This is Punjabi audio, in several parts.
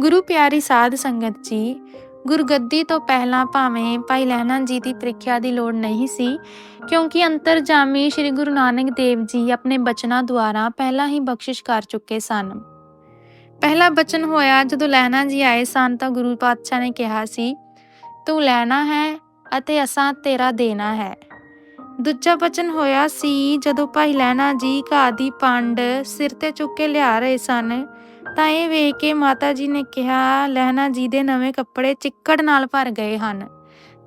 ਗੁਰੂ ਪਿਆਰੀ ਸਾਧ ਸੰਗਤ ਜੀ, ਗੁਰਗੱਦੀ ਤੋਂ ਪਹਿਲਾਂ ਭਾਵੇਂ ਭਾਈ ਲਹਿਣਾ ਜੀ ਦੀ ਪ੍ਰੀਖਿਆ ਦੀ ਲੋੜ ਨਹੀਂ ਸੀ, ਕਿਉਂਕਿ ਅੰਤਰਜਾਮੀ ਸ੍ਰੀ ਗੁਰੂ ਨਾਨਕ ਦੇਵ ਜੀ ਆਪਣੇ ਬਚਨਾਂ ਦੁਆਰਾ ਪਹਿਲਾਂ ਹੀ ਬਖਸ਼ਿਸ਼ ਕਰ ਚੁੱਕੇ ਸਨ। ਪਹਿਲਾ ਬਚਨ ਹੋਇਆ, ਜਦੋਂ ਲਹਿਣਾ ਜੀ ਆਏ ਸਨ ਤਾਂ ਗੁਰੂ ਪਾਤਸ਼ਾਹ ਨੇ ਕਿਹਾ ਸੀ, ਤੂੰ ਲੈਣਾ ਹੈ ਅਤੇ ਅਸਾਂ ਤੇਰਾ ਦੇਣਾ ਹੈ। ਦੂਜਾ ਬਚਨ ਹੋਇਆ ਸੀ, ਜਦੋਂ ਭਾਈ ਲਹਿਣਾ ਜੀ ਘਾਹ ਦੀ ਪੰਡ ਸਿਰ ਤੇ ਚੁੱਕ ਕੇ ਲਿਆ ਰਹੇ ਸਨ ਤਾਂ ਇਹ ਵੇਖ ਕੇ ਮਾਤਾ ਜੀ ਨੇ ਕਿਹਾ, ਲਹਿਣਾ ਜੀ ਦੇ ਨਵੇਂ ਕੱਪੜੇ ਚਿੱਕੜ ਨਾਲ ਭਰ ਗਏ ਹਨ।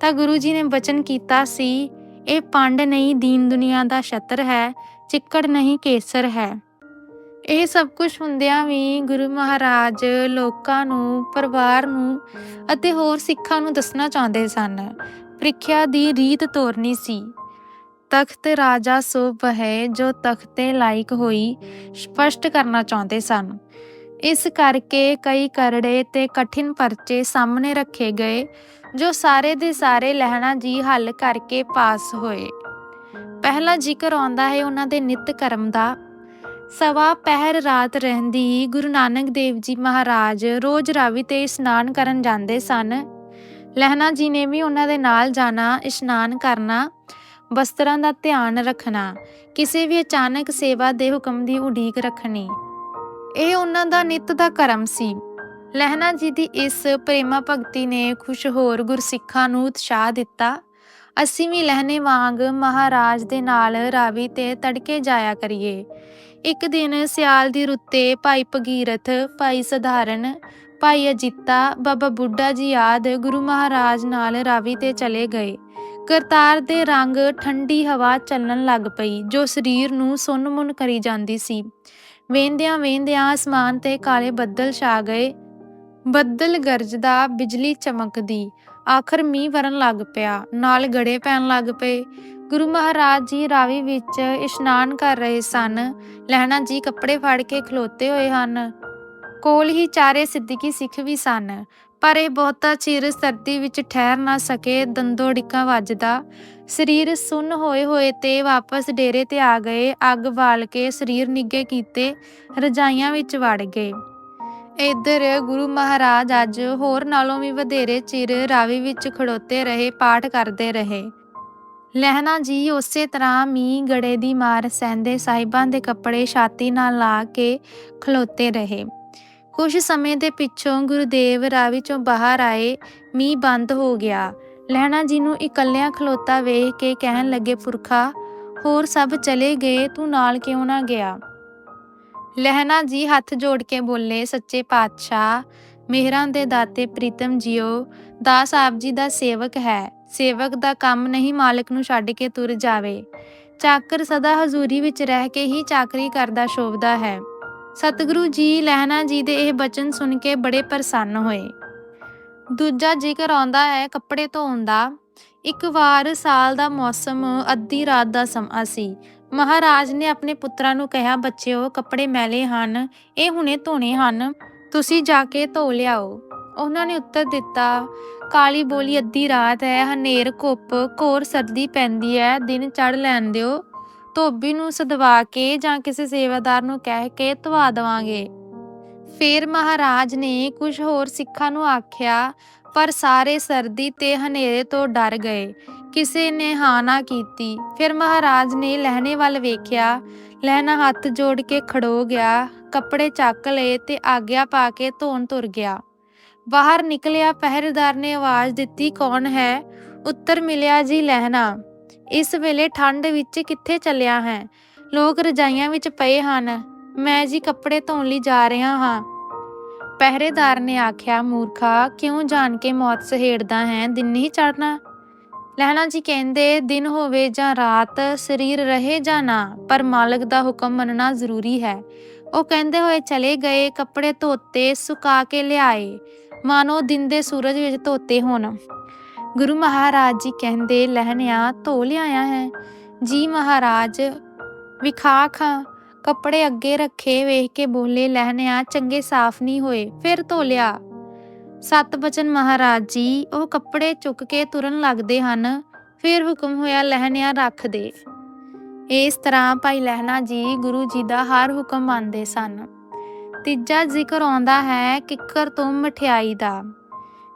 ਤਾਂ ਗੁਰੂ ਜੀ ਨੇ ਬਚਨ ਕੀਤਾ ਸੀ, ਇਹ ਪੰਡ ਨਹੀਂ ਦੀਨ ਦੁਨੀਆ ਦਾ ਛਤਰ ਹੈ, ਚਿੱਕੜ ਨਹੀਂ ਕੇਸਰ ਹੈ। ਇਹ ਸਭ ਕੁਝ ਹੁੰਦਿਆਂ ਵੀ ਗੁਰੂ ਮਹਾਰਾਜ ਲੋਕਾਂ ਨੂੰ, ਪਰਿਵਾਰ ਨੂੰ ਅਤੇ ਹੋਰ ਸਿੱਖਾਂ ਨੂੰ ਦੱਸਣਾ ਚਾਹੁੰਦੇ ਸਨ। ਪ੍ਰੀਖਿਆ ਦੀ ਰੀਤ ਤੋਰਨੀ ਸੀ। ਤਖਤ ਰਾਜਾ ਸੋ ਬਹਿ, ਜੋ ਤਖਤੇ ਲਾਇਕ ਹੋਈ, ਸਪਸ਼ਟ ਕਰਨਾ ਚਾਹੁੰਦੇ ਸਨ। ਇਸ ਕਰਕੇ ਕਈ ਕਰੜੇ ਤੇ ਕਠਿਨ ਪਰਚੇ ਸਾਹਮਣੇ ਰੱਖੇ ਗਏ, ਜੋ ਸਾਰੇ ਦੇ ਸਾਰੇ ਲਹਿਣਾ ਜੀ ਹੱਲ ਕਰਕੇ ਪਾਸ ਹੋਏ। ਪਹਿਲਾ ਜ਼ਿਕਰ ਆਉਂਦਾ ਹੈ ਉਹਨਾਂ ਦੇ ਨਿਤ ਕਰਮ ਦਾ। ਸਵਾ ਪਹਿਰ ਰਾਤ ਰਹਿੰਦੀ ਗੁਰੂ ਨਾਨਕ ਦੇਵ ਜੀ ਮਹਾਰਾਜ ਰੋਜ਼ ਰਾਵੀ ਤੇ ਇਸ਼ਨਾਨ ਕਰਨ ਜਾਂਦੇ ਸਨ। ਲਹਿਣਾ ਜੀ ਨੇ ਵੀ ਉਹਨਾਂ ਦੇ ਨਾਲ ਜਾਣਾ, ਇਸ਼ਨਾਨ ਕਰਨਾ ਵਸਤਰਾਂ ਦਾ ਧਿਆਨ ਰੱਖਣਾ, ਕਿਸੇ ਵੀ ਅਚਾਨਕ ਸੇਵਾ ਦੇ ਹੁਕਮ ਦੀ ਉਡੀਕ ਰੱਖਣੀ। ਇਹ ਉਹਨਾਂ ਦਾ ਨਿਤ ਦਾ ਕਰਮ ਸੀ। ਲਹਿਣਾ ਜੀ ਦੀ ਇਸ ਪ੍ਰੇਮਾ ਭਗਤੀ ਨੇ ਖੁਸ਼ ਹੋਰ ਗੁਰਸਿੱਖਾਂ ਨੂੰ ਉਤਸ਼ਾਹ ਦਿੱਤਾ। ਅਸੀਂ ਵੀ ਲਹਿਣੇ ਵਾਂਗ ਮਹਾਰਾਜ ਦੇ ਨਾਲ ਰਾਵੀ ਤੇ ਤੜਕੇ ਜਾਇਆ ਕਰੀਏ। ਇੱਕ ਦਿਨ ਸਿਆਲ ਦੀ ਰੁੱਤੇ ਭਾਈ ਭਗੀਰਥ, ਭਾਈ ਸਧਾਰਨ, ਭਾਈ ਅਜੀਤਾ, ਬਾਬਾ ਬੁੱਢਾ ਜੀ ਆਦ ਗੁਰੂ ਮਹਾਰਾਜ ਨਾਲ ਰਾਵੀ ਤੇ ਚਲੇ ਗਏ। ਕਰਤਾਰ ਦੇ ਰੰਗ ਠੰਡੀ ਹਵਾ ਚੱਲਣ ਲੱਗ ਪਈ, ਜੋ ਸਰੀਰ ਨੂੰ ਸੁੰਨ-ਮੁੰਨ ਕਰੀ ਜਾਂਦੀ ਸੀ। ਵੇਂਦਿਆਂ ਵੇਂਦਿਆਂ ਅਸਮਾਨ ਤੇ ਕਾਲੇ ਬੱਦਲ ਛਾ ਗਏ। ਬੱਦਲ ਗਰਜਦਾ ਬਿਜਲੀ ਚਮਕਦੀ। ਆਖਰ ਮੀਂਹ ਵਰਨ ਲੱਗ ਪਿਆ। ਨਾਲ ਗੜੇ ਪੈਣ ਲੱਗ ਪਏ। ਗੁਰੂ ਮਹਾਰਾਜ ਜੀ ਰਾਵੀ ਵਿੱਚ ਇਸ਼ਨਾਨ ਕਰ ਰਹੇ ਸਨ। ਲਹਿਣਾ ਜੀ ਕੱਪੜੇ ਫੜ ਕੇ ਖਲੋਤੇ ਹੋਏ ਹਨ। ਕੋਲ ਹੀ ਚਾਰੇ ਸਿੱਧਕੀ ਸਿੱਖ ਵੀ ਸਨ। ਪਰ ਇਹ ਬਹੁਤਾ ਚਿਰ ਸਰਦੀ ਵਿੱਚ ਠਹਿਰ ਨਾ ਸਕੇ। ਦੰਦੋ ਡਿੱਕਾ ਵੱਜਦਾ। ਸਰੀਰ ਸੁੰਨ ਹੋਏ ਹੋਏ ਤੇ ਵਾਪਸ ਡੇਰੇ ਤੇ ਆ ਗਏ, ਅੱਗ ਬਾਲ ਕੇ ਸਰੀਰ ਨਿੱਗੇ ਕੀਤੇ, ਰਜਾਈਆਂ ਵਿੱਚ ਵੜ ਗਏ। ਇੱਧਰ ਗੁਰੂ ਮਹਾਰਾਜ ਅੱਜ ਹੋਰ ਨਾਲੋਂ ਵੀ ਵਧੇਰੇ ਚਿਰ ਰਾਵੀ ਵਿੱਚ ਖੜੋਤੇ ਰਹੇ, ਪਾਠ ਕਰਦੇ ਰਹੇ। ਲਹਿਣਾ ਜੀ ਉਸੇ ਤਰ੍ਹਾਂ ਮੀਂਹ ਗੜੇ ਦੀ ਮਾਰ ਸਹਿੰਦੇ ਸਾਹਿਬਾਂ ਦੇ ਕੱਪੜੇ ਛਾਤੀ ਨਾਲ ਲਾ ਕੇ ਖਲੋਤੇ ਰਹੇ। ਕੁਝ ਸਮੇਂ ਦੇ ਪਿੱਛੋਂ ਗੁਰਦੇਵ ਰਾਵੀ ਚੋਂ ਬਾਹਰ ਆਏ, ਮੀਂਹ ਬੰਦ ਹੋ ਗਿਆ। ਲਹਿਣਾ ਜੀ ਨੂੰ ਇਕੱਲਿਆਂ ਖਲੋਤਾ ਵੇਖ ਕੇ ਕਹਿਣ ਲੱਗੇ, ਪੁਰਖਾ, ਹੋਰ ਸਭ ਚਲੇ ਗਏ, ਤੂੰ ਨਾਲ ਕਿਉਂ ਨਾ ਗਿਆ? ਲਹਿਣਾ ਜੀ ਹੱਥ ਜੋੜ ਕੇ ਬੋਲੇ, ਸੱਚੇ ਪਾਤਸ਼ਾਹ, ਮਿਹਰਾਂ ਦੇ ਦਾਤੇ ਪ੍ਰੀਤਮ ਜੀਓ, ਦਾਸ ਆਪ ਜੀ ਦਾ ਸੇਵਕ ਹੈ। ਸੇਵਕ ਦਾ ਕੰਮ ਨਹੀਂ ਮਾਲਕ ਨੂੰ ਛੱਡ ਕੇ ਤੁਰ ਜਾਵੇ। ਚਾਕਰ ਸਦਾ ਹਜ਼ੂਰੀ ਵਿੱਚ ਰਹਿ ਕੇ ਹੀ ਚਾਕਰੀ ਕਰਦਾ, ਸ਼ੋਭਦਾ ਹੈ। ਸਤਿਗੁਰੂ ਜੀ, ਲਹਿਣਾ ਜੀ ਦੇ ਇਹ ਬਚਨ ਸੁਣ ਕੇ ਬੜੇ ਪ੍ਰਸੰਨ ਹੋਏ। ਦੂਜਾ ਜ਼ਿਕਰ ਆਉਂਦਾ ਹੈ ਕੱਪੜੇ ਧੋਣ ਦਾ। ਇੱਕ ਵਾਰ ਸਾਲ ਦਾ ਮੌਸਮ, ਅੱਧੀ ਰਾਤ ਦਾ ਸਮਾਂ ਸੀ। ਮਹਾਰਾਜ ਨੇ ਆਪਣੇ ਪੁੱਤਰਾਂ ਨੂੰ ਕਿਹਾ, ਬੱਚਿਓ, ਕੱਪੜੇ ਮੈਲੇ ਹਨ, ਇਹ ਹੁਣੇ ਧੋਣੇ ਹਨ। ਤੁਸੀਂ ਜਾ ਕੇ ਧੋ ਲਿਆਓ। ਉਹਨਾਂ ਨੇ ਉੱਤਰ ਦਿੱਤਾ, ਕਾਲੀ ਬੋਲੀ ਅੱਧੀ ਰਾਤ ਹੈ, ਹਨੇਰ, ਘੁੱਪ, ਘੋਰ ਸਰਦੀ ਪੈਂਦੀ ਹੈ, ਦਿਨ ਚੜ ਲੈਣ ਦਿਓ। ਧੋਬੀ ਨੂੰ ਸਦਵਾ ਕੇ ਜਾਂ ਕਿਸੇ ਸੇਵਾਦਾਰ ਨੂੰ ਕਹਿ ਕੇ ਧਵਾ ਦਵਾਂਗੇ। ਫਿਰ ਮਹਾਰਾਜ ਨੇ ਕੁਝ ਹੋਰ ਸਿੱਖਾਂ ਨੂੰ ਆਖਿਆ, ਪਰ ਸਾਰੇ ਸਰਦੀ ਤੇ ਹਨੇਰੇ ਤੋਂ ਡਰ ਗਏ। ਕਿਸੇ ਨੇ ਹਾਂ ਨਾ ਕੀਤੀ। ਫਿਰ ਮਹਾਰਾਜ ਨੇ ਲਹਿਣੇ ਵੱਲ ਵੇਖਿਆ। ਲਹਿਣਾ ਹੱਥ ਜੋੜ ਕੇ ਖੜੋ ਗਿਆ। ਕੱਪੜੇ ਚੱਕ ਲਏ ਤੇ ਆਗਿਆ ਪਾ ਕੇ ਧੋਣ ਤੁਰ ਗਿਆ। ਬਾਹਰ ਨਿਕਲਿਆ ਪਹਿਰੇਦਾਰ ਨੇ ਆਵਾਜ਼ ਦਿੱਤੀ, ਕੌਣ ਹੈ? ਉੱਤਰ ਮਿਲਿਆ, ਜੀ, ਲਹਿਣਾ। ਇਸ ਵੇਲੇ ਠੰਡ ਵਿੱਚ ਕਿੱਥੇ ਚੱਲਿਆ ਹੈ? ਲੋਕ ਰਜਾਈਆਂ ਵਿੱਚ ਪਏ ਹਨ। ਮੈਂ ਜੀ ਕੱਪੜੇ ਧੋਣ ਲਈ ਜਾ ਰਿਹਾ ਹਾਂ। ਪਹਿਰੇਦਾਰ ਨੇ ਆਖਿਆ, ਮੂਰਖਾ, ਕਿਉਂ ਜਾਣ ਕੇ ਮੌਤ ਸਹੇੜਦਾ ਹੈ? ਦਿਨ ਨਹੀਂ ਚੜਨਾ ਲਹਿਣਾ ਜੀ ਕਹਿੰਦੇ, ਦਿਨ ਹੋਵੇ ਜਾਂ ਰਾਤ, ਸਰੀਰ ਰਹੇ ਜਾਂ ਨਾ, ਪਰ ਮਾਲਕ ਦਾ ਹੁਕਮ ਮੰਨਣਾ ਜ਼ਰੂਰੀ ਹੈ। ਉਹ ਕਹਿੰਦੇ ਹੋਏ ਚਲੇ ਗਏ, ਕੱਪੜੇ ਧੋਤੇ, ਸੁਕਾ ਕੇ ਲਿਆਏ। ਮਾਨੋ ਦਿਨ ਦੇ ਸੂਰਜ ਵਿੱਚ ਧੋਤੇ ਹੋਣ। ਗੁਰੂ ਮਹਾਰਾਜ ਜੀ ਕਹਿੰਦੇ, ਲਹਿਣਿਆ, ਧੋ ਲਿਆਇਆ ਹੈ। ਜੀ ਮਹਾਰਾਜ ਵਿਖਾ ਖਾਂ ਕੱਪੜੇ ਅੱਗੇ ਰੱਖੇ ਵੇਖ ਕੇ ਬੋਲੇ ਲਹਿਣਿਆ ਚੰਗੇ ਸਾਫ਼ ਨਹੀਂ ਹੋਏ। ਫਿਰ ਧੋ ਲਿਆ ਸਤ ਬਚਨ ਮਹਾਰਾਜ ਜੀ, ਉਹ ਕੱਪੜੇ ਚੁੱਕ ਕੇ ਤੁਰਨ ਲੱਗਦੇ ਹਨ। ਫਿਰ ਹੁਕਮ ਹੋਇਆ ਲਹਿਣਿਆ ਰੱਖ ਦੇ। ਇਸ ਤਰ੍ਹਾਂ ਭਾਈ ਲਹਿਣਾ ਜੀ, ਗੁਰੂ ਜੀ ਦਾ ਹਰ ਹੁਕਮ ਮੰਨਦੇ ਸਨ। ਤੀਜਾ ਜ਼ਿਕਰ ਆਉਂਦਾ ਹੈ ਕਿੱਕਰ ਤੋਂ ਮਠਿਆਈ ਦਾ।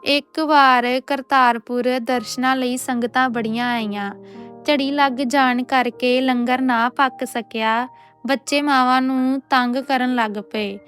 ਇੱਕ ਵਾਰ ਕਰਤਾਰਪੁਰ ਦਰਸ਼ਨਾਂ ਲਈ ਸੰਗਤਾਂ ਬੜੀਆਂ ਆਈਆਂ। ਝੜੀ ਲੱਗ ਜਾਣ ਕਰਕੇ ਲੰਗਰ ਨਾ ਪੱਕ ਸਕਿਆ। ਬੱਚੇ ਮਾਵਾਂ ਨੂੰ ਤੰਗ ਕਰਨ ਲੱਗ ਪਏ।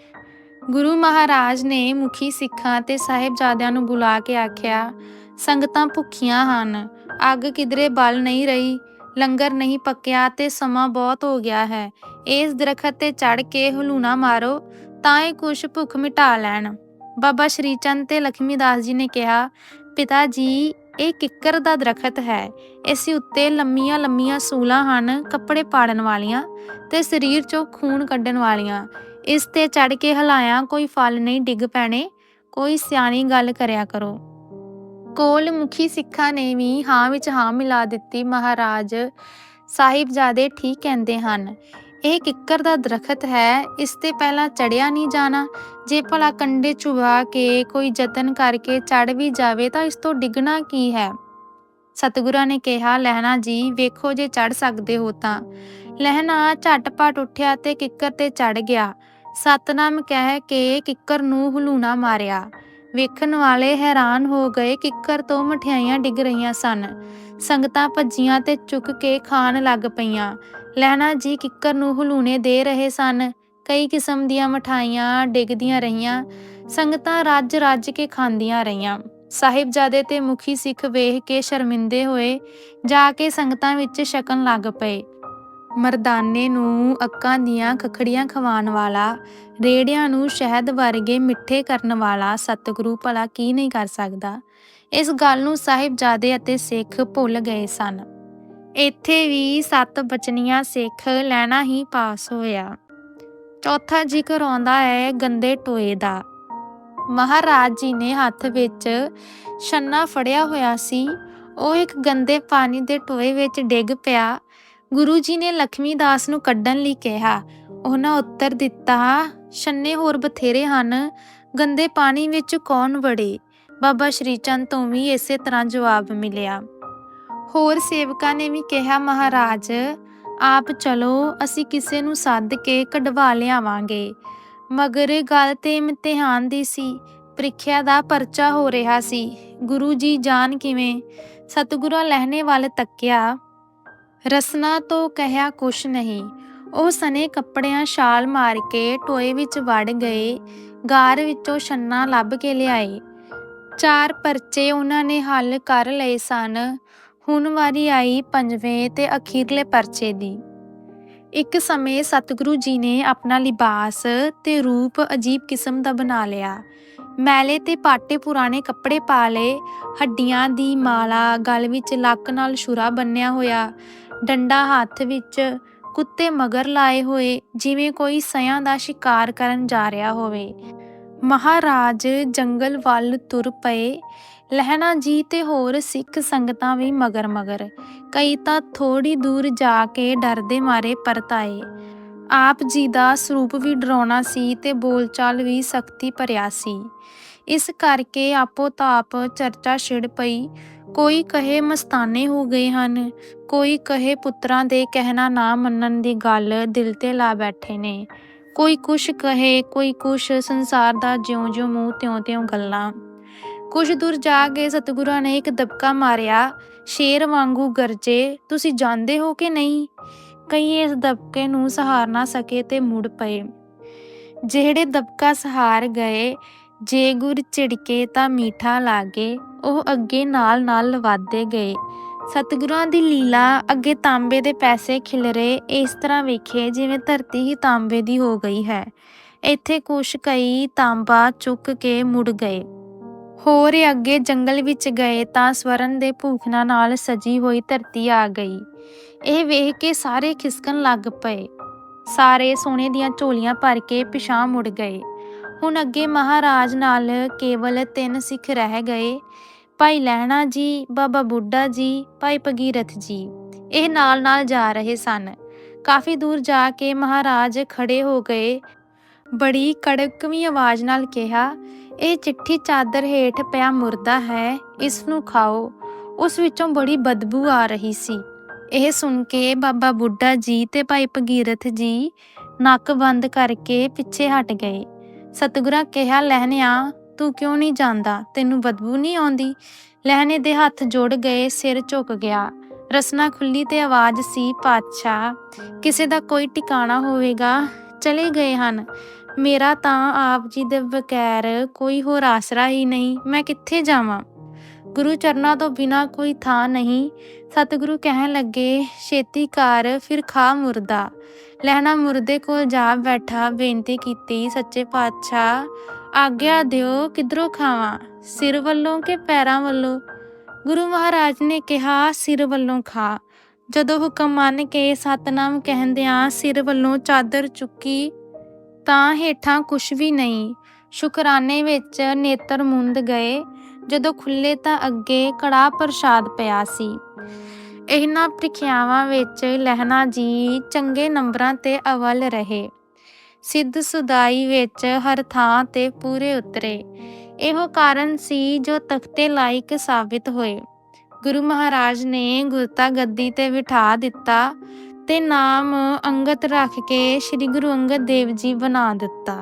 ਗੁਰੂ ਮਹਾਰਾਜ ਨੇ ਮੁਖੀ ਸਿੱਖਾਂ ਤੇ ਸਾਹਿਬਜ਼ਾਦਿਆਂ ਨੂੰ ਬੁਲਾ ਕੇ ਆਖਿਆ, ਸੰਗਤਾਂ ਭੁੱਖੀਆਂ ਹਨ, ਅੱਗ ਕਿਧਰੇ ਬਲ ਨਹੀਂ ਰਹੀ, ਲੰਗਰ ਨਹੀਂ ਪੱਕਿਆ ਤੇ ਸਮਾਂ ਬਹੁਤ ਹੋ ਗਿਆ ਹੈ। ਇਸ ਦਰਖਤ ਤੇ ਚੜ ਕੇ ਹਲੂਣਾ ਮਾਰੋ, ਤਾਂ ਇਹ ਕੁਛ ਭੁੱਖ ਮਿਟਾ ਲੈਣ। ਬਾਬਾ ਸ਼੍ਰੀ ਚੰਦ ਤੇ ਲਖਮੀ ਦਾਸ ਜੀ ਨੇ ਕਿਹਾ, ਪਿਤਾ ਜੀ ਇਹ ਕਿੱਕਰ ਦਾ ਦਰਖਤ ਹੈ। ਇਸ ਉੱਤੇ ਲੰਮੀਆਂ ਲੰਮੀਆਂ ਸੂਲਾਂ ਹਨ, ਕੱਪੜੇ ਪਾੜਨ ਵਾਲੀਆਂ ਤੇ ਸਰੀਰ ਚੋਂ ਖੂਨ ਕੱਢਣ ਵਾਲੀਆਂ। ਇਸ ਤੇ ਚੜ ਕੇ ਹਲਾਇਆ ਕੋਈ ਫਲ ਨਹੀਂ ਡਿੱਗ ਪੈਣੇ, ਕੋਈ ਸਿਆਣੀ ਗੱਲ ਕਰਿਆ ਕਰੋ। ਕੋਲ ਮੁਖੀ ਸਿੱਖਾਂ ਨੇ ਵੀ ਹਾਂ ਵਿੱਚ ਹਾਂ ਮਿਲਾ ਦਿੱਤੀ ਮਹਾਰਾਜ। ਸਾਹਿਬਜ਼ਾਦੇ ਠੀਕ ਕਹਿੰਦੇ ਹਨ ਇਹ ਕਿੱਕਰ ਦਾ ਦਰਖਤ ਹੈ, ਇਸ ਤੇ ਪਹਿਲਾਂ ਚੜਿਆ ਨਹੀਂ ਜਾਣਾ। ਜੇ ਭਲਾ ਕੰਡੇ ਚੁਬਾ ਕੇ ਕੋਈ ਯਤਨ ਕਰਕੇ ਚੜ ਵੀ ਜਾਵੇ ਤਾਂ ਇਸ ਤੋਂ ਡਿੱਗਣਾ ਕੀ ਹੈ? ਸਤਿਗੁਰਾਂ ਨੇ ਕਿਹਾ, ਲਹਿਣਾ ਜੀ, ਵੇਖੋ ਜੇ ਚੜ ਸਕਦੇ ਹੋ ਤਾਂ। ਲਹਿਣਾ ਝਟਪਟ ਉੱਠਿਆ ਤੇ ਕਿੱਕਰ ਤੇ ਚੜ ਗਿਆ। ਸਤਨਾਮ ਕਹਿ ਕੇ ਕਿੱਕਰ ਨੂੰ ਹਲੂਣਾ ਮਾਰਿਆ। ਵੇਖਣ ਵਾਲੇ ਹੈਰਾਨ ਹੋ ਗਏ ਕਿੱਕਰ ਤੋਂ ਮਠਿਆਈਆਂ ਡਿੱਗ ਰਹੀਆਂ ਸਨ। ਸੰਗਤਾਂ ਭੱਜੀਆਂ ਤੇ ਚੁੱਕ ਕੇ ਖਾਣ ਲੱਗ ਪਈਆਂ। ਲਹਿਣਾ ਜੀ ਕਿੱਕਰ ਨੂੰ ਹਲੂਣੇ ਦੇ ਰਹੇ ਸਨ। ਕਈ ਕਿਸਮ ਦੀਆਂ ਮਠਾਈਆਂ ਡਿੱਗਦੀਆਂ ਰਹੀਆਂ, ਸੰਗਤਾਂ ਰੱਜ ਰੱਜ ਕੇ ਖਾਂਦੀਆਂ ਰਹੀਆਂ। ਸਾਹਿਬਜ਼ਾਦੇ ਤੇ ਮੁਖੀ ਸਿੱਖ ਵੇਖ ਕੇ ਸ਼ਰਮਿੰਦੇ ਹੋਏ ਜਾ ਕੇ ਸੰਗਤਾਂ ਵਿੱਚ ਛਕਣ ਲੱਗ ਪਏ। ਮਰਦਾਨੇ ਨੂੰ ਅੱਕਾਂ ਦੀਆਂ ਖਖੜੀਆਂ ਖਵਾਉਣ ਵਾਲਾ, ਰੇੜਿਆਂ ਨੂੰ ਸ਼ਹਿਦ ਵਰਗੇ ਮਿੱਠੇ ਕਰਨ ਵਾਲਾ ਸਤਿਗੁਰੂ ਭਲਾ ਕੀ ਨਹੀਂ ਕਰ ਸਕਦਾ। ਇਸ ਗੱਲ ਨੂੰ ਸਾਹਿਬਜ਼ਾਦੇ ਅਤੇ ਸਿੱਖ ਭੁੱਲ ਗਏ ਸਨ। ਇੱਥੇ ਵੀ ਸੱਤ ਬਚਨੀਆਂ ਸਿੱਖ ਲੈਣਾ ਹੀ ਪਾਸ ਹੋਇਆ। ਚੌਥਾ ਜ਼ਿਕਰ ਆਉਂਦਾ ਹੈ ਗੰਦੇ ਟੋਏ ਦਾ। ਮਹਾਰਾਜ ਜੀ ਨੇ ਹੱਥ ਵਿੱਚ ਛੰਨਾ ਫੜਿਆ ਹੋਇਆ ਸੀ। ਉਹ ਇੱਕ ਗੰਦੇ ਪਾਣੀ ਦੇ ਟੋਏ ਵਿੱਚ ਡਿੱਗ ਪਿਆ। ਗੁਰੂ ਜੀ ਨੇ ਲਖਮੀ ਦਾਸ ਨੂੰ ਕੱਢਣ ਲਈ ਕਿਹਾ, ਉਹਨਾਂ ਉੱਤਰ ਦਿੱਤਾ, ਛੰਨੇ ਹੋਰ ਬਥੇਰੇ ਹਨ, ਗੰਦੇ ਪਾਣੀ ਵਿੱਚ ਕੌਣ ਵੜੇ? ਬਾਬਾ ਸ਼੍ਰੀ ਚੰਦ ਤੋਂ ਵੀ ਇਸੇ ਤਰ੍ਹਾਂ ਜਵਾਬ ਮਿਲਿਆ। ਹੋਰ ਸੇਵਕਾਂ ਨੇ ਵੀ ਕਿਹਾ, ਮਹਾਰਾਜ, ਆਪ ਚਲੋ, ਅਸੀਂ ਕਿਸੇ ਨੂੰ ਸੱਦ ਕੇ ਕਢਵਾ ਲਿਆਵਾਂਗੇ। ਮਗਰ ਗੱਲ ਤੇ ਇਮਤਿਹਾਨ ਦੀ ਸੀ। ਪ੍ਰੀਖਿਆ ਦਾ ਪਰਚਾ ਹੋ ਰਿਹਾ ਸੀ। ਗੁਰੂ ਜੀ ਜਾਣ ਕਿਵੇਂ? ਸਤਿਗੁਰਾਂ ਲਹਿਣੇ ਵੱਲ ਤੱਕਿਆ। ਰਸਨਾ ਤੋਂ ਕਹਿਆ, ਕੁਛ ਨਹੀਂ। ਉਹ ਸਨੇ ਕੱਪੜਿਆਂ ਛਾਲ ਮਾਰ ਕੇ ਟੋਏ ਵਿੱਚ ਵੜ ਗਏ। ਗਾਰ ਵਿੱਚੋਂ ਛੰਨਾ ਲੱਭ ਕੇ ਲਿਆਏ। ਚਾਰ ਪਰਚੇ ਉਹਨਾਂ ਨੇ ਹੱਲ ਕਰ ਲਏ ਸਨ। ਹੁਣ ਵਾਰੀ ਆਈ ਪੰਜਵੇਂ ਤੇ ਅਖੀਰਲੇ ਪਰਚੇ ਦੀ। ਇੱਕ ਸਮੇਂ ਸਤਿਗੁਰੂ ਜੀ ਨੇ ਆਪਣਾ ਲਿਬਾਸ ਤੇ ਰੂਪ ਅਜੀਬ ਕਿਸਮ ਦਾ ਬਣਾ ਲਿਆ। ਮੈਲੇ ਤੇ ਪਾਟੇ ਪੁਰਾਣੇ ਕੱਪੜੇ ਪਾ ਲਏ, ਹੱਡੀਆਂ ਦੀ ਮਾਲਾ ਗਲ ਵਿੱਚ ਲੱਕ ਨਾਲ ਛੁਰਾ ਬੰਨਿਆ ਹੋਇਆ, ਡੰਡਾ ਹੱਥ ਵਿੱਚ ਕੁੱਤੇ ਮਗਰ ਲਾਏ ਹੋਏ, ਜਿਵੇਂ ਕੋਈ ਸਿਆਂ ਦਾ ਸ਼ਿਕਾਰ ਕਰਨ ਜਾ ਰਿਹਾ ਹੋਵੇ। ਮਹਾਰਾਜ ਜੰਗਲ ਵੱਲ ਤੁਰ ਪਏ ਲਹਿਣਾ ਜੀ ਤੇ ਹੋਰ ਸਿੱਖ ਸੰਗਤਾਂ ਵੀ ਮਗਰ ਮਗਰ। ਕਈ ਤਾਂ ਥੋੜੀ ਦੂਰ ਜਾ ਕੇ ਡਰਦੇ ਮਾਰੇ ਪਰਤ ਆਏ ਆਪ ਜੀ ਦਾ ਸਰੂਪ ਵੀ ਡਰਾਉਣਾ ਸੀ ਤੇ ਬੋਲਚਾਲ ਵੀ ਸਖਤੀ ਭਰਿਆ ਸੀ। ਇਸ ਕਰਕੇ ਆਪੋ ਤਾਪ ਚਰਚਾ ਛਿੜ ਪਈ। ਕੋਈ ਕਹੇ ਮਸਤਾਨੇ ਹੋ ਗਏ ਹਨ, ਕੋਈ ਕਹੇ ਪੁੱਤਰਾਂ ਦੇ ਕਹਿਣਾ ਨਾ ਮੰਨਣ ਦੀ ਗੱਲ ਦਿਲ ਤੇ ਲਾ ਬੈਠੇ ਨੇ। ਕੋਈ ਕੁਛ ਕਹੇ, ਕੋਈ ਕੁਛ ਸੰਸਾਰ ਦਾ ਜਿਉਂ-ਜਿਉਂ ਮੂੰਹ ਤਿਉਂ-ਤਿਉਂ ਗੱਲਾਂ। ਕੁਛ ਦੂਰ ਜਾ ਕੇ ਸਤਿਗੁਰਾਂ ਨੇ ਇੱਕ ਦਬਕਾ ਮਾਰਿਆ, ਸ਼ੇਰ ਵਾਂਗੂ ਗਰਜੇ, ਤੁਸੀਂ ਜਾਣਦੇ ਹੋ ਕਿ ਨਹੀਂ? ਕਈ ਇਸ ਦਬਕੇ ਨੂੰ ਸਹਾਰ ਨਾ ਸਕੇ ਤੇ ਮੁੜ ਪਏ। ਜਿਹੜੇ ਦਬਕਾ ਸਹਾਰ ਗਏ, ਜੇ ਗੁਰ ਝਿੜਕੇ ਤਾਂ ਮੀਠਾ ਲਾਗੇ, ਉਹ ਅੱਗੇ ਨਾਲ ਨਾਲ ਲਵਾਦੇ ਗਏ। ਸਤਿਗੁਰਾਂ ਦੀ ਲੀਲਾ ਅੱਗੇ ਤਾਂਬੇ ਦੇ ਪੈਸੇ ਖਿਲਰੇ, ਇਸ ਤਰ੍ਹਾਂ ਵੇਖੇ ਜਿਵੇਂ ਧਰਤੀ ਹੀ ਤਾਂਬੇ ਦੀ ਹੋ ਗਈ ਹੈ। ਇੱਥੇ ਕੁਛ ਕਈ ਤਾਂਬਾ ਚੁੱਕ ਕੇ ਮੁੜ ਗਏ। ਹੋਰ ਅੱਗੇ ਜੰਗਲ ਵਿੱਚ ਗਏ ਤਾਂ ਸਵਰਨ ਦੇ ਭੂਖਣਾ ਨਾਲ ਸਜੀ ਹੋਈ ਧਰਤੀ ਆ ਗਈ। ਇਹ ਵੇਖ ਕੇ ਸਾਰੇ ਖਿਸਕਣ ਲੱਗ ਪਏ। ਸਾਰੇ ਸੋਨੇ ਦੀਆਂ ਝੋਲੀਆਂ ਭਰ ਕੇ ਪਿਛਾਂ ਮੁੜ ਗਏ। ਹੁਣ ਅੱਗੇ ਮਹਾਰਾਜ ਨਾਲ ਕੇਵਲ ਤਿੰਨ ਸਿੱਖ ਰਹਿ ਗਏ। ਭਾਈ ਲਹਿਣਾ ਜੀ, ਬਾਬਾ ਬੁੱਢਾ ਜੀ, ਭਾਈ ਭਗੀਰਥ ਜੀ, ਇਹ ਨਾਲ ਨਾਲ ਜਾ ਰਹੇ ਸਨ। ਕਾਫੀ ਦੂਰ ਜਾ ਕੇ ਮਹਾਰਾਜ ਖੜੇ ਹੋ ਗਏ। ਬੜੀ ਕੜਕਵੀਂ ਆਵਾਜ਼ ਨਾਲ ਕਿਹਾ ਇਹ ਚਿੱਠੀ ਚਾਦਰ ਹੇਠ ਪਿਆ ਮੁਰਦਾ ਹੈ, ਇਸ ਨੂੰ ਖਾਓ। ਉਸ ਵਿੱਚੋਂ ਬੜੀ ਬਦਬੂ ਆ ਰਹੀ ਸੀ। ਇਹ ਸੁਣ ਕੇ ਬਾਬਾ ਬੁੱਢਾ ਜੀ ਤੇ ਭਾਈ ਭਗੀਰਥ ਜੀ ਨੱਕ ਬੰਦ ਕਰਕੇ ਪਿੱਛੇ ਹਟ ਗਏ। ਸਤਿਗੁਰਾਂ ਕਿਹਾ, ਲਹਿਣਿਆ, ਤੂੰ ਕਿਉਂ ਨਹੀਂ ਜਾਂਦਾ? ਤੈਨੂੰ ਬਦਬੂ ਨਹੀਂ ਆਉਂਦੀ? ਲਹਿਣੇ ਦੇ ਹੱਥ ਜੁੜ ਗਏ, ਸਿਰ ਝੁਕ ਗਿਆ। ਰਸਨਾ ਖੁੱਲੀ ਤੇ ਆਵਾਜ਼ ਸੀ, ਪਾਤਸ਼ਾਹ, ਕਿਸੇ ਦਾ ਕੋਈ ਟਿਕਾਣਾ ਹੋਵੇਗਾ? ਚਲੇ ਗਏ ਹਨ। ਮੇਰਾ ਤਾਂ ਆਪ ਜੀ ਦੇ ਬਗੈਰ ਕੋਈ ਹੋਰ ਆਸਰਾ ਹੀ ਨਹੀਂ, ਮੈਂ ਕਿੱਥੇ ਜਾਵਾਂ? ਗੁਰੂ ਚਰਨਾਂ ਤੋਂ ਬਿਨਾ ਕੋਈ ਥਾਂ ਨਹੀਂ। ਸਤਿਗੁਰੂ ਕਹਿਣ ਲੱਗੇ, ਛੇਤੀ ਕਰ, ਫਿਰ ਖਾ ਮੁਰਦਾ। ਲਹਿਣਾ ਮੁਰਦੇ ਕੋਲ ਜਾ ਬੈਠਾ, ਬੇਨਤੀ ਕੀਤੀ, ਸੱਚੇ ਪਾਤਸ਼ਾਹ, ਆਗਿਆ ਦਿਓ, ਕਿਧਰੋਂ ਖਾਵਾਂ? ਸਿਰ ਵੱਲੋਂ ਕਿ ਪੈਰਾਂ ਵੱਲੋਂ? ਗੁਰੂ ਮਹਾਰਾਜ ਨੇ ਕਿਹਾ, ਸਿਰ ਵੱਲੋਂ ਖਾ। ਜਦੋਂ ਹੁਕਮ ਮੰਨ ਕੇ ਸਤਨਾਮ ਕਹਿੰਦਿਆਂ ਸਿਰ ਵੱਲੋਂ ਚਾਦਰ ਚੁੱਕੀ ਤਾਂ ਹੇਠਾਂ ਕੁਛ ਵੀ ਨਹੀਂ। ਸ਼ੁਕਰਾਨੇ ਵਿੱਚ ਨੇਤਰ ਮੁੰਦ ਗਏ। ਜਦੋਂ ਖੁੱਲੇ ਤਾਂ ਅੱਗੇ ਕੜਾ ਪ੍ਰਸ਼ਾਦ ਪਿਆ ਸੀ। ਇਹਨਾਂ ਪ੍ਰੀਖਿਆਵਾਂ ਵਿੱਚ ਲਹਿਣਾ ਜੀ ਚੰਗੇ ਨੰਬਰਾਂ ਤੇ ਅਵਲ ਰਹੇ। ਸਿੱਧ ਸੁਦਾਈ ਵਿੱਚ ਹਰ ਥਾਂ ਤੇ ਪੂਰੇ ਉਤਰੇ। ਇਹੋ ਕਾਰਨ ਸੀ ਜੋ ਤਖਤੇ ਲਾਇਕ ਸਾਬਿਤ ਹੋਏ। ਗੁਰੂ ਮਹਾਰਾਜ ਨੇ ਗੁਰਤਾ ਗੱਦੀ ਤੇ ਬਿਠਾ ਦਿੱਤਾ। ਤੇ ਨਾਮ ਅੰਗਤ ਰੱਖ ਕੇ ਸ੍ਰੀ ਗੁਰੂ ਅੰਗਦ ਦੇਵ ਜੀ ਬਣਾ ਦਿੱਤਾ।